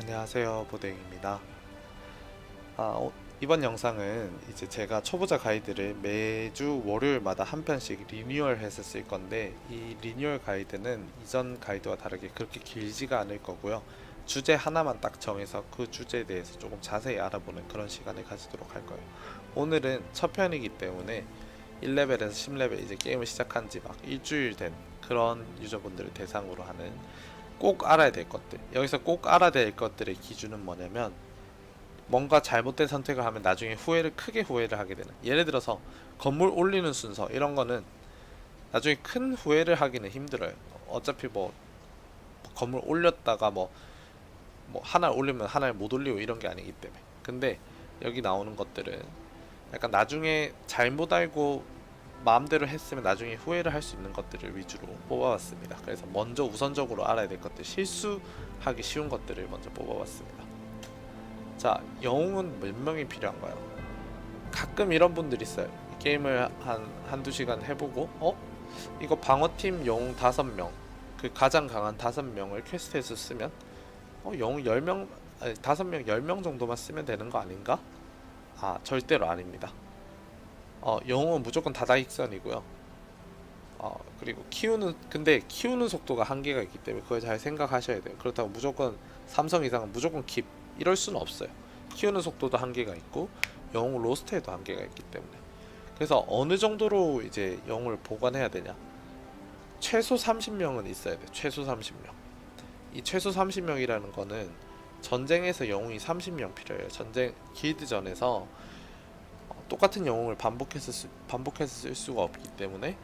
안녕하세요 보댕입니다. 아, 어, 이번 영상은 이제 제가 초보자 가이드를 매주 월요일마다 한 편씩 리뉴얼해서 쓸 건데 이 리뉴얼 가이드는 이전 가이드와 다르게 그렇게 길지가 않을 거고요. 주제 하나만 딱 정해서 그 주제에 대해서 조금 자세히 알아보는 그런 시간을 가지도록 할 거예요. 오늘은 첫 편이기 때문에 1레벨에서 10레벨 이제 게임을 시작한 지 막 일주일 된 그런 유저분들을 대상으로 하는 꼭 알아야 될 것들. 여기서 꼭 알아야 될 것들의 기준은 뭐냐면 뭔가 잘못된 선택을 하면 나중에 후회를 크게 후회를 하게 되는. 예를 들어서 건물 올리는 순서 이런 거는 나중에 큰 후회를 하기는 힘들어요. 어차피 뭐 건물 올렸다가 뭐, 뭐 하나 올리면 하나를 못 올리고 이런 게 아니기 때문에. 근데 여기 나오는 것들은 약간 나중에 잘못 알고 마음대로 했으면 나중에 후회를 할 수 있는 것들을 위주로 뽑아봤습니다. 그래서 먼저 우선적으로 알아야 될 것들, 실수하기 쉬운 것들을 먼저 뽑아봤습니다. 자, 영웅은 몇 명이 필요한가요? 가끔 이런 분들 있어요. 게임을 한 한두 시간 해보고, 어? 이거 방어팀 영웅 다섯 명, 그 가장 강한 다섯 명을 퀘스트에서 쓰면, 어, 영웅 열 명, 다섯 명, 열 명 정도만 쓰면 되는 거 아닌가? 아, 절대로 아닙니다. 어, 영웅은 무조건 다다익선이고요. 어, 그리고 키우는 근데 키우는 속도가 한계가 있기 때문에 그걸 잘 생각하셔야 돼요. 그렇다고 무조건 삼성 이상은 무조건 킵 이럴 수는 없어요. 키우는 속도도 한계가 있고 영웅 로스트에도 한계가 있기 때문에 그래서 어느 정도로 이제 영웅을 보관해야 되냐? 최소 30명은 있어야 돼. 최소 30명. 이 최소 30명이라는 거는 전쟁에서 영웅이 30명 필요해요. 전쟁 길드전에서 어, 똑같은 영웅을 반복해서 쓰, 반복해서 쓸 수가 없기 때문에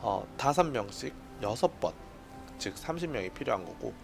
어 다섯 명씩 여섯 번, 즉 30명이 필요한 거고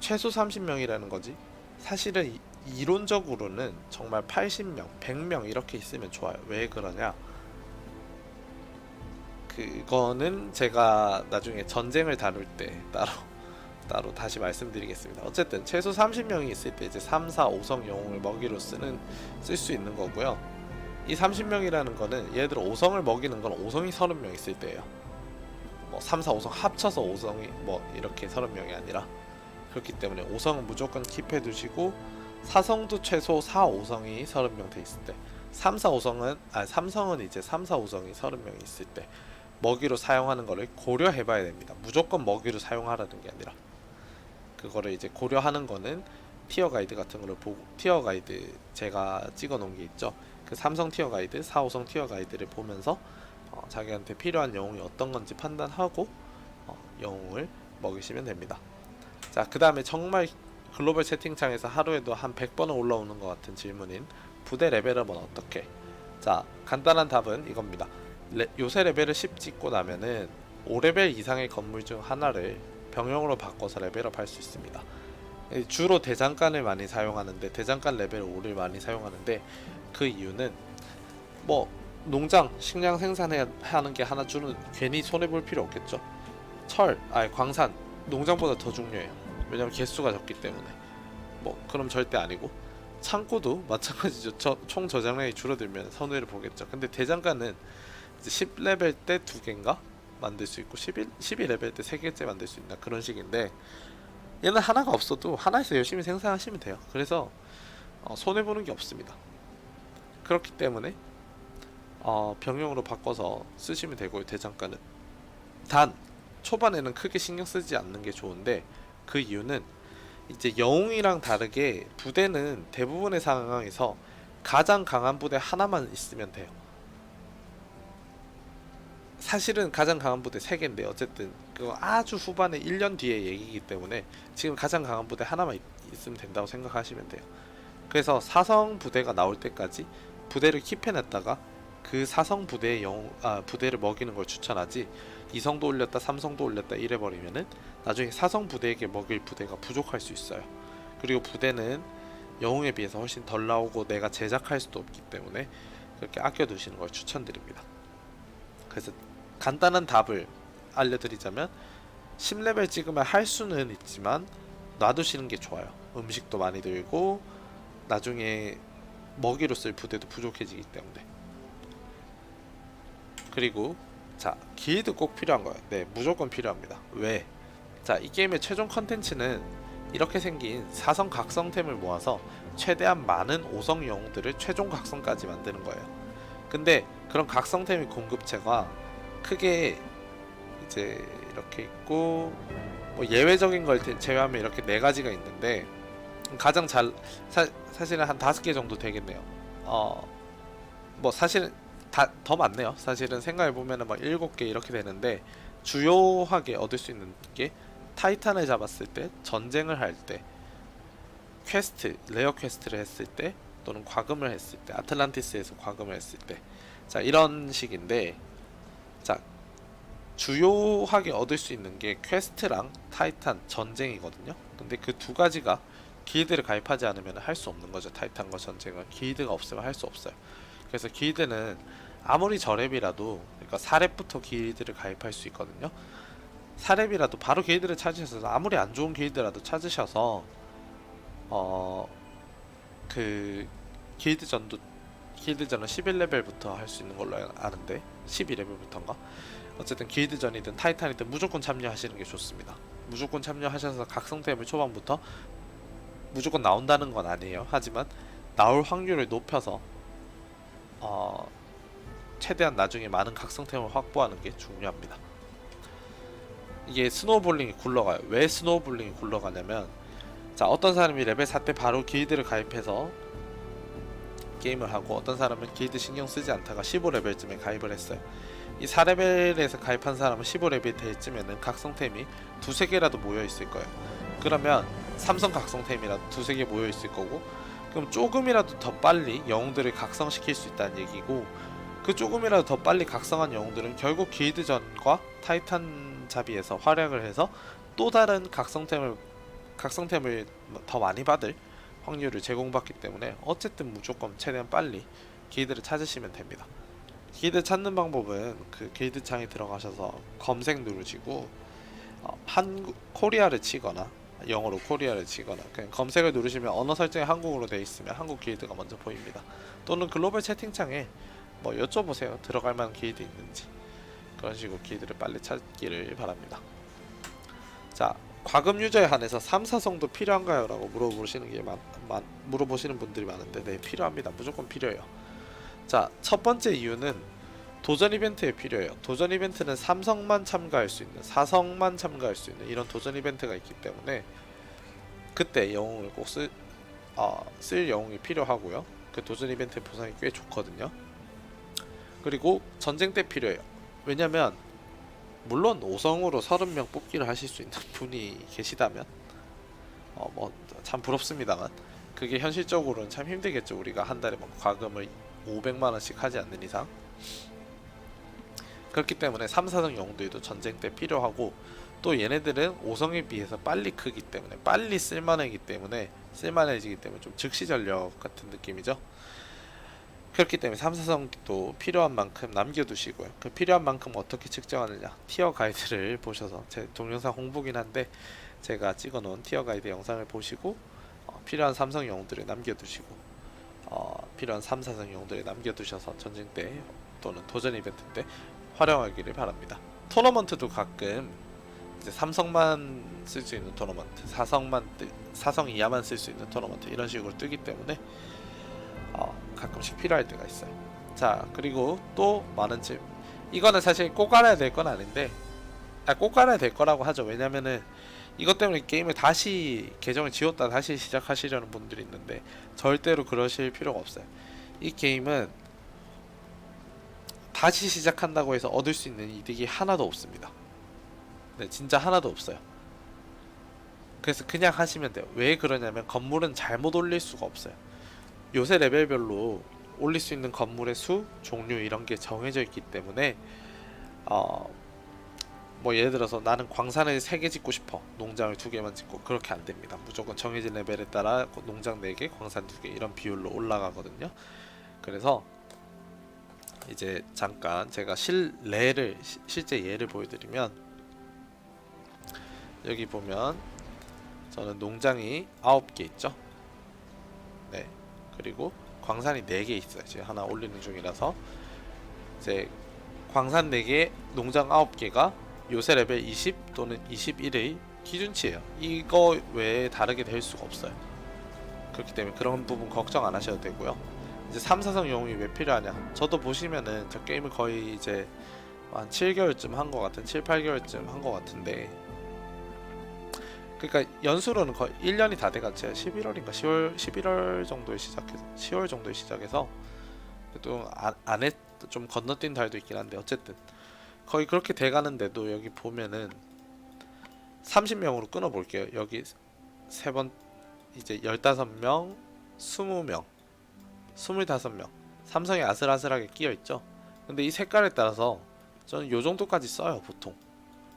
최소 30명이라는 거지. 사실은 이, 이론적으로는 정말 80명, 100명 이렇게 있으면 좋아요. 왜 그러냐? 그거는 제가 나중에 전쟁을 다룰 때 따로 따로 다시 말씀드리겠습니다. 어쨌든 최소 30명이 있을 때 이제 3, 4, 5성 영웅을 먹이로 쓰는 쓸 수 있는 거고요. 이 30명이라는 거는 들어 5성을 먹이는 건 5성이 30명 있을 때예요. 뭐 3, 4, 5성 합쳐서 5성이 뭐 이렇게 30명이 아니라 그렇기 때문에 5성은 무조건 킵해 두시고 4성도 최소 4, 5성이 30명 돼 있을 때 3, 4, 5성은 아 3성은 이제 3, 4, 5성이 30명이 있을 때 먹이로 사용하는 거를 고려해 봐야 됩니다. 무조건 먹이로 사용하라는 게 아니라 그거를 이제 고려하는 거는 티어 가이드 같은 거를 보고 티어 가이드 제가 찍어 놓은 게 있죠. 그 삼성 티어 가이드, 4, 5성 티어 가이드를 보면서 어, 자기한테 필요한 영웅이 어떤 건지 판단하고 어, 영웅을 먹이시면 됩니다. 자, 그 다음에 정말 글로벌 채팅창에서 하루에도 한 100번은 올라오는 것 같은 질문인 부대 레벨업은 어떻게? 자, 간단한 답은 이겁니다. 레, 요새 레벨을 10 찍고 나면은 5레벨 이상의 건물 중 하나를 병영으로 바꿔서 레벨업 할 수 있습니다. 예, 주로 대장간을 많이 사용하는데 대장간 레벨 5를 많이 사용하는데 그 이유는 뭐 농장 식량 생산해야 하는 게 하나 주는 괜히 손해 볼 필요 없겠죠. 철, 아니 광산 농장보다 더 중요해요. 왜냐면 개수가 적기 때문에. 뭐 그럼 절대 아니고 창고도 마찬가지죠. 저, 총 저장량이 줄어들면 손해를 보겠죠. 근데 대장간은 이제 10레벨 때 두 개인가 만들 수 있고 11 12레벨 때세 개째 만들 수 있나 그런 식인데 얘는 하나가 없어도 하나에서 열심히 생산하시면 돼요. 그래서 어, 손해 보는 게 없습니다. 그렇기 때문에 어, 병용으로 바꿔서 쓰시면 되고요. 대장간은 단 초반에는 크게 신경 쓰지 않는 게 좋은데 그 이유는 이제 영웅이랑 다르게 부대는 대부분의 상황에서 가장 강한 부대 하나만 있으면 돼요. 사실은 가장 강한 부대 3개인데 어쨌든 그거 아주 후반에 1년 뒤에 얘기이기 때문에 지금 가장 강한 부대 하나만 있, 있으면 된다고 생각하시면 돼요. 그래서 사성 부대가 나올 때까지 부대를 킵해놨다가 그 사성 부대의 영, 아, 부대를 먹이는 걸 추천하지 이성도 올렸다 삼성도 올렸다 이래 버리면은 나중에 사성 부대에게 먹일 부대가 부족할 수 있어요. 그리고 부대는 영웅에 비해서 훨씬 덜 나오고 내가 제작할 수도 없기 때문에 그렇게 아껴 두시는 걸 추천드립니다. 그래서 간단한 답을 알려드리자면 10레벨 찍으면 할 수는 있지만 놔두시는 게 좋아요. 음식도 많이 들고 나중에 먹이로 쓸 부대도 부족해지기 때문에 그리고 자 길드 꼭 필요한 거예요. 네 무조건 필요합니다. 왜? 자 이 게임의 최종 컨텐츠는 이렇게 생긴 사성 각성템을 모아서 최대한 많은 5성 영웅들을 최종 각성까지 만드는 거예요. 근데 그런 각성템의 공급체가 크게 이제 이렇게 있고 뭐 예외적인 걸 제- 제외하면 이렇게 네 가지가 있는데 가장 잘 사, 사실은 한 다섯 개 정도 되겠네요. 어 뭐 사실은 다 더 많네요. 사실은 생각해 보면은 막 일곱 개 이렇게 되는데 주요하게 얻을 수 있는 게 타이탄을 잡았을 때 전쟁을 할 때 퀘스트 레어 퀘스트를 했을 때 또는 과금을 했을 때 아틀란티스에서 과금을 했을 때 자 이런 식인데 자 주요하게 얻을 수 있는 게 퀘스트랑 타이탄 전쟁이거든요. 근데 그 두 가지가 길드를 가입하지 않으면 할 수 없는 거죠. 타이탄과 전쟁은 길드가 없으면 할 수 없어요. 그래서 길드는 아무리 저랩이라도 그러니까 4렙부터 길드를 가입할 수 있거든요. 4렙이라도 바로 길드를 찾으셔서 아무리 안 좋은 길드라도 찾으셔서 어 그 길드전도 길드전은 11레벨부터 할 수 있는 걸로 아는데 12레벨부터인가? 어쨌든 길드전이든 타이탄이든 무조건 참여하시는 게 좋습니다. 무조건 참여하셔서 각성템을 초반부터 무조건 나온다는 건 아니에요. 하지만 나올 확률을 높여서 어, 최대한 나중에 많은 각성템을 확보하는 게 중요합니다. 이게 스노우볼링이 굴러가요. 왜 스노우볼링이 굴러가냐면 자 어떤 사람이 레벨 4 때 바로 길드를 가입해서 게임을 하고 어떤 사람은 길드 신경 쓰지 않다가 15레벨쯤에 가입을 했어요. 이 4레벨에서 가입한 사람은 15레벨 될 쯤에는 각성템이 두세 개라도 모여 있을 거예요. 그러면 삼성 각성템이라도 두세 개 모여 있을 거고 그럼 조금이라도 더 빨리 영웅들을 각성시킬 수 있다는 얘기고 그 조금이라도 더 빨리 각성한 영웅들은 결국 길드전과 타이탄 잡이에서 활약을 해서 또 다른 각성템을 각성템을 더 많이 받을 확률을 제공받기 때문에 어쨌든 무조건 최대한 빨리 길드를 찾으시면 됩니다. 길드 찾는 방법은 그 길드 창에 들어가셔서 검색 누르시고 어, 한국 코리아를 치거나 영어로 코리아를 치거나 그냥 검색을 누르시면 언어 설정이 한국어로 되어 있으면 한국 길드가 먼저 보입니다. 또는 글로벌 채팅창에 뭐 여쭤보세요. 들어갈 만한 길드 있는지 그런 식으로 길드를 빨리 찾기를 바랍니다. 자 과금 유저에 한해서 3, 4성도 필요한가요? 라고 물어보시는 게 많, 많, 물어보시는 분들이 많은데 네 필요합니다. 무조건 필요해요. 자 첫 번째 이유는 도전 이벤트에 필요해요. 도전 이벤트는 삼성만 참가할 수 있는, 사성만 참가할 수 있는 이런 도전 이벤트가 있기 때문에 그때 영웅을 꼭 쓸, 어, 쓸 영웅이 필요하고요. 그 도전 이벤트 보상이 꽤 좋거든요. 그리고 전쟁 때 필요해요. 왜냐면 물론 5성으로 30명 뽑기를 하실 수 있는 분이 계시다면 어 뭐 참 부럽습니다만 그게 현실적으로는 참 힘들겠죠. 우리가 한 달에 뭐 과금을 500만 원씩 하지 않는 이상 그렇기 때문에 3, 4성 영웅들도 전쟁 때 필요하고 또 얘네들은 5성에 비해서 빨리 크기 때문에 빨리 쓸만하기 때문에 쓸만해지기 때문에 좀 즉시 전력 같은 느낌이죠. 그렇기 때문에 3, 4성도 필요한 만큼 남겨두시고요. 그 필요한 만큼 어떻게 측정하느냐 티어 가이드를 보셔서 제 동영상 홍보긴 한데 제가 찍어놓은 티어 가이드 영상을 보시고 어, 필요한 삼성 영웅들을 남겨두시고 어, 필요한 3, 4성 영웅들을 남겨두셔서 전쟁 때 또는 도전 이벤트 때 활용하기를 바랍니다. 토너먼트도 가끔 이제 삼성만 쓸 수 있는 토너먼트, 사성만 뜨, 사성 이하만 쓸 수 있는 토너먼트 이런 식으로 뜨기 때문에 어, 가끔씩 필요할 때가 있어요. 자 그리고 또 많은 집 이거는 사실 꼭 알아야 될 건 아닌데 아, 꼭 알아야 될 거라고 하죠. 왜냐면은 이것 때문에 게임을 다시 계정을 지웠다 다시 시작하시려는 분들이 있는데 절대로 그러실 필요가 없어요. 이 게임은 다시 시작한다고 해서 얻을 수 있는 이득이 하나도 없습니다. 네, 진짜 하나도 없어요. 그래서 그냥 하시면 돼요. 왜 그러냐면 건물은 잘못 올릴 수가 없어요. 요새 레벨별로 올릴 수 있는 건물의 수, 종류 이런 게 정해져 있기 때문에 어, 뭐 예를 들어서 나는 광산을 3개 짓고 싶어. 농장을 2개만 짓고 그렇게 안 됩니다. 무조건 정해진 레벨에 따라 농장 4개, 광산 2개 이런 비율로 올라가거든요. 그래서 이제 잠깐 제가 실례를 시- 실제 예를 보여드리면 여기 보면 저는 농장이 9개 있죠. 네. 그리고 광산이 4개 있어요. 지금 하나 올리는 중이라서 이제 광산 4개, 농장 9개가 요새 레벨 20 또는 21의 기준치예요. 이거 외에 다르게 될 수가 없어요. 그렇기 때문에 그런 부분 걱정 안 하셔도 되고요. 이제 3, 4성 영웅이 왜 필요하냐? 저도 보시면은 저 게임을 거의 이제 한 7개월쯤 한 것 같은 7, 8개월쯤 한 것 같은데 그러니까 연수로는 거의 1년이 다 돼갔죠. 11월인가 10월 11월 정도에 시작해서 10월 정도에 시작해서 또 안, 안에 좀 건너뛴 달도 있긴 한데 어쨌든 거의 그렇게 돼가는데도 여기 보면은 30명으로 끊어 볼게요. 여기 세 번 이제 15명, 20명, 25명. 삼성이 아슬아슬하게 끼어 있죠. 근데 이 색깔에 따라서 저는 요 정도까지 써요, 보통.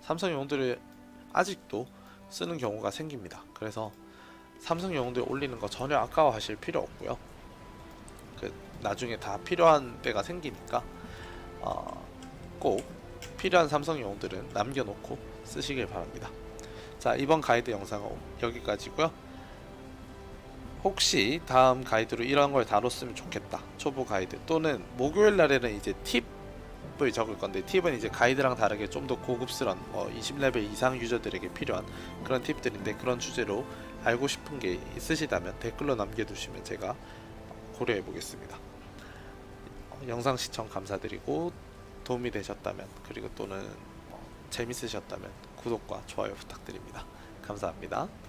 삼성 용들을 아직도 쓰는 경우가 생깁니다. 그래서 삼성 영웅들 올리는 거 전혀 아까워하실 필요 없고요. 그 나중에 다 필요한 때가 생기니까 어, 꼭 필요한 삼성 영웅들은 남겨놓고 쓰시길 바랍니다. 자 이번 가이드 영상은 여기까지고요. 혹시 다음 가이드로 이런 걸 다뤘으면 좋겠다 초보 가이드 또는 목요일 날에는 이제 팁 을 적을 건데 팁은 이제 가이드랑 다르게 좀 더 고급스러운 뭐 20레벨 이상 유저들에게 필요한 그런 팁들인데 그런 주제로 알고 싶은 게 있으시다면 댓글로 남겨두시면 제가 고려해 보겠습니다. 어, 영상 시청 감사드리고 도움이 되셨다면 그리고 또는 어, 재밌으셨다면 구독과 좋아요 부탁드립니다. 감사합니다.